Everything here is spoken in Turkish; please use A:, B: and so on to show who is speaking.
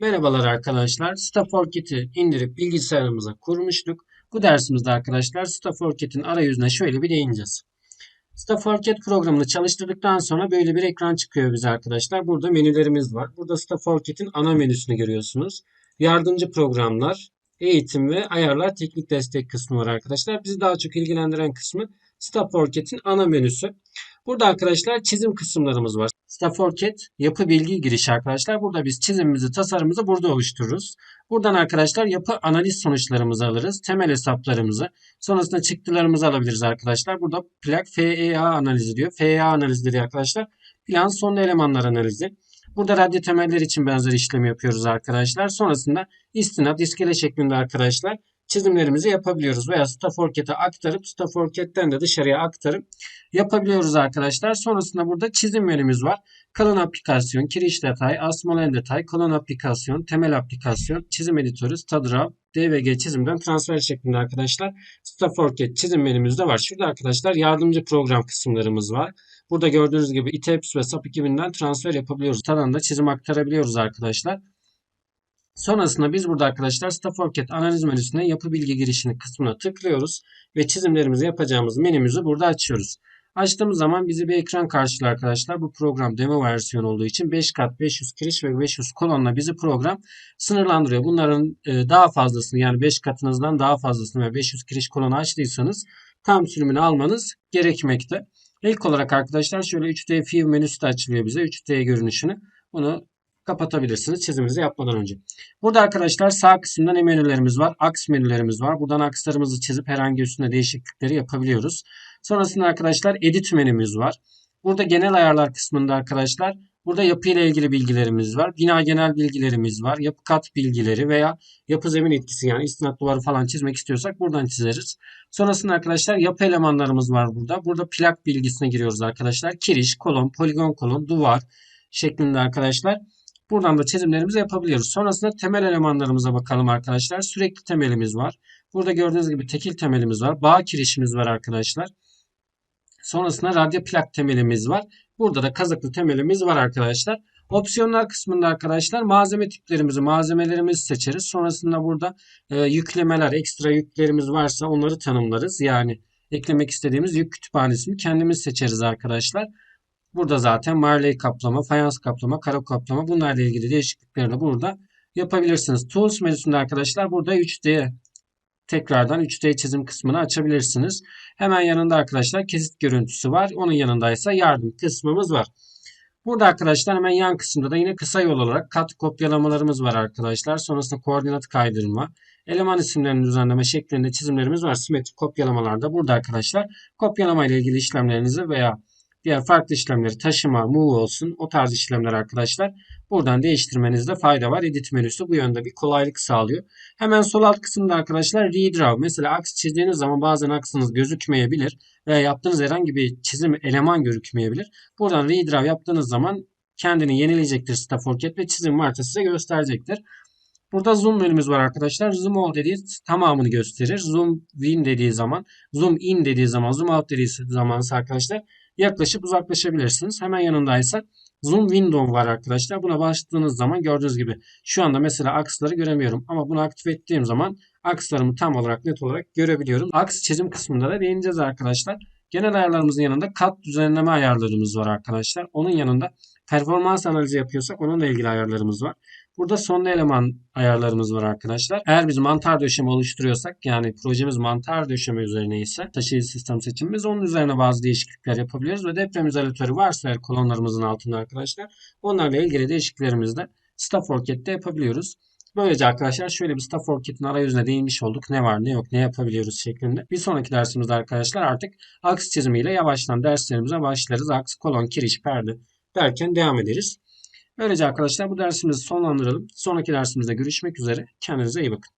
A: Merhabalar arkadaşlar. StaffOrKit'i indirip bilgisayarımıza kurmuştuk. Bu dersimizde arkadaşlar StaffOrKit'in arayüzüne şöyle bir değineceğiz. StaffOrKit programını çalıştırdıktan sonra böyle bir ekran çıkıyor bize arkadaşlar. Burada menülerimiz var. Burada StaffOrKit'in ana menüsünü görüyorsunuz. Yardımcı programlar, eğitim ve ayarlar teknik destek kısmı var arkadaşlar. Bizi daha çok ilgilendiren kısmı StaffOrKit'in ana menüsü. Burada arkadaşlar çizim kısımlarımız var. StaffOrKit yapı bilgi girişi arkadaşlar. Burada biz çizimimizi, tasarımımızı burada oluştururuz. Buradan arkadaşlar yapı analiz sonuçlarımızı alırız. Temel hesaplarımızı. Sonrasında çıktılarımızı alabiliriz arkadaşlar. Burada plak FEA analizi diyor. FEA analizleri arkadaşlar. Plan son elemanlar analizi. Burada radyo temeller için benzer işlemi yapıyoruz arkadaşlar. Sonrasında istinat, iskele şeklinde arkadaşlar çizimlerimizi yapabiliyoruz. Veya StaffOrKit'e aktarıp StaffOrKit'ten de dışarıya aktarıp yapabiliyoruz arkadaşlar. Sonrasında burada çizim menümüz var. Kalın aplikasyon, kiriş detay, asmalı detay, kalın aplikasyon, temel aplikasyon, çizim editörü, Stadraw, DVG çizimden transfer şeklinde arkadaşlar. StaffOrKit çizim menümüzde var. Şurada arkadaşlar yardımcı program kısımlarımız var. Burada gördüğünüz gibi ITEPS ve SAP 2000'den transfer yapabiliyoruz. Tadan çizim aktarabiliyoruz arkadaşlar. Sonrasında biz burada arkadaşlar StaffOrKit analiz menüsüne yapı bilgi girişini kısmına tıklıyoruz ve çizimlerimizi yapacağımız menümüzü burada açıyoruz. Açtığımız zaman bizi bir ekran karşılıyor arkadaşlar. Bu program demo versiyon olduğu için 5 kat 500 kiriş ve 500 kolonla bizi program sınırlandırıyor. Bunların e, daha fazlasını yani 5 katınızdan daha fazlasını ve 500 kiriş kolonu açtıysanız tam sürümünü almanız gerekmekte. İlk olarak arkadaşlar şöyle 3D View menüsü de açılıyor bize. 3D görünüşünü. Bunu kapatabilirsiniz çizimimizi yapmadan önce. Burada arkadaşlar sağ kısımda ne menülerimiz var? Aks menülerimiz var. Buradan akslarımızı çizip herhangi üstüne değişiklikleri yapabiliyoruz. Sonrasında arkadaşlar edit menümüz var. Burada genel ayarlar kısmında arkadaşlar burada yapı ile ilgili bilgilerimiz var. Bina genel bilgilerimiz var. Yapı kat bilgileri veya yapı zemin etkisi yani istinat duvarı falan çizmek istiyorsak buradan çizeriz. Sonrasında arkadaşlar yapı elemanlarımız var burada. Burada plak bilgisine giriyoruz arkadaşlar. Kiriş, kolon, poligon kolon, duvar şeklinde arkadaşlar. Buradan da çizimlerimizi yapabiliyoruz. Sonrasında temel elemanlarımıza bakalım arkadaşlar. Sürekli temelimiz var. Burada gördüğünüz gibi tekil temelimiz var. Bağ kirişimiz var arkadaşlar. Sonrasında radyo plak temelimiz var. Burada da kazıklı temelimiz var arkadaşlar. Opsiyonlar kısmında arkadaşlar malzeme tiplerimizi, malzemelerimizi seçeriz. Sonrasında burada e, yüklemeler, ekstra yüklerimiz varsa onları tanımlarız. Yani eklemek istediğimiz yük kütüphanesini kendimiz seçeriz arkadaşlar. Burada zaten marley kaplama, fayans kaplama, karo kaplama bunlarla ilgili değişiklikleri de burada yapabilirsiniz. Tools menüsünde arkadaşlar burada 3D tekrardan 3D çizim kısmını açabilirsiniz. Hemen yanında arkadaşlar kesit görüntüsü var. Onun yanında ise yardım kısmımız var. Burada arkadaşlar hemen yan kısımda da yine kısa yol olarak kat kopyalamalarımız var arkadaşlar. Sonrasında koordinat kaydırma, eleman isimlerini düzenleme şeklinde çizimlerimiz var. Simetrik kopyalamalarda burada arkadaşlar kopyalama ile ilgili işlemlerinizi veya diğer farklı işlemleri taşıma, move olsun o tarz işlemler arkadaşlar. Buradan değiştirmenizde fayda var. Edit menüsü bu yönde bir kolaylık sağlıyor. Hemen sol alt kısımda arkadaşlar redraw. Mesela aks çizdiğiniz zaman bazen aksınız gözükmeyebilir veya yaptığınız herhangi bir çizim eleman gözükmeyebilir. Buradan redraw yaptığınız zaman kendini yenileyecektir StaffOrKit ve çizim varsa size gösterecektir. Burada zoom menümüz var arkadaşlar. Zoom all dediği tamamını gösterir. Zoom in dediği zaman, zoom in dediği zaman, zoom out dediği zaman arkadaşlar yaklaşıp uzaklaşabilirsiniz. Hemen yanındaysa Zoom Window var arkadaşlar. Buna bastığınız zaman gördüğünüz gibi şu anda mesela aksları göremiyorum. Ama bunu aktif ettiğim zaman akslarımı tam olarak net olarak görebiliyorum. Aks çizim kısmında da değineceğiz arkadaşlar. Genel ayarlarımızın yanında kat düzenleme ayarlarımız var arkadaşlar. Onun yanında performans analizi yapıyorsak onunla ilgili ayarlarımız var. Burada sonlu eleman ayarlarımız var arkadaşlar. Eğer biz mantar döşeme oluşturuyorsak yani projemiz mantar döşeme üzerine ise taşıyıcı sistem seçimimiz onun üzerine bazı değişiklikler yapabiliriz ve deprem izolatörü varsa eğer kolonlarımızın altında arkadaşlar onlarla ilgili değişikliklerimizi de StaffOrKit'te yapabiliyoruz. Böylece arkadaşlar şöyle bir StaffOrKit'in arayüzüne değinmiş olduk. Ne var ne yok ne yapabiliyoruz şeklinde. Bir sonraki dersimizde arkadaşlar artık aks çizimiyle yavaştan derslerimize başlarız. Aks, kolon, kiriş, perde derken devam ederiz. Böylece arkadaşlar bu dersimizi sonlandıralım. Sonraki dersimizde görüşmek üzere. Kendinize iyi bakın.